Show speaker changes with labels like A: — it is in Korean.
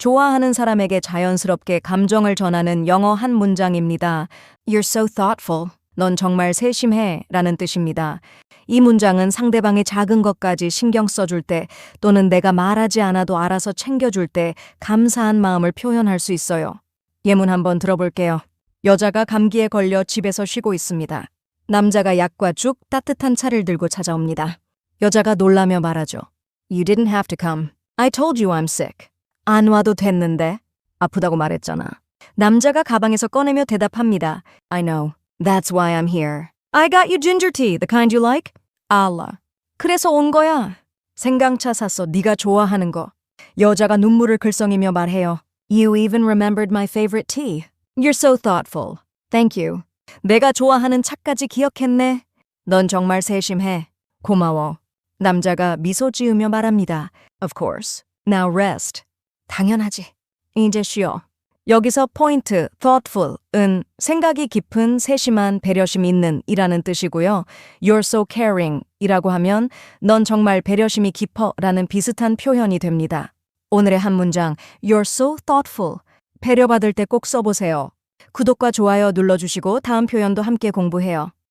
A: 좋아하는 사람에게 자연스럽게 감정을 전하는 영어 한 문장입니다. You're so thoughtful. 넌 정말 세심해. 라는 뜻입니다. 이 문장은 상대방이 작은 것까지 신경 써줄 때 또는 내가 말하지 않아도 알아서 챙겨줄 때 감사한 마음을 표현할 수 있어요. 예문 한번 들어볼게요. 여자가 감기에 걸려 집에서 쉬고 있습니다. 남자가 약과 죽, 따뜻한 차를 들고 찾아옵니다. 여자가 놀라며 말하죠. You didn't have to come. I told you I'm sick. 안 와도 됐는데. 아프다고 말했잖아. 남자가 가방에서 꺼내며 대답합니다. I know. That's why I'm here. I got you ginger tea, the kind you like. 알라. 그래서 온 거야. 생강차 샀어. 네가 좋아하는 거. 여자가 눈물을 글썽이며 말해요. You even remembered my favorite tea. You're so thoughtful. Thank you. 내가 좋아하는 차까지 기억했네. 넌 정말 세심해. 고마워. 남자가 미소 지으며 말합니다. Of course. Now rest. 당연하지. 이제 쉬어. 여기서 포인트, thoughtful은 생각이 깊은, 세심한, 배려심 있는 이라는 뜻이고요. You're so caring 이라고 하면 넌 정말 배려심이 깊어 라는 비슷한 표현이 됩니다. 오늘의 한 문장, You're so thoughtful. 배려받을 때 꼭 써보세요. 구독과 좋아요 눌러주시고 다음 표현도 함께 공부해요.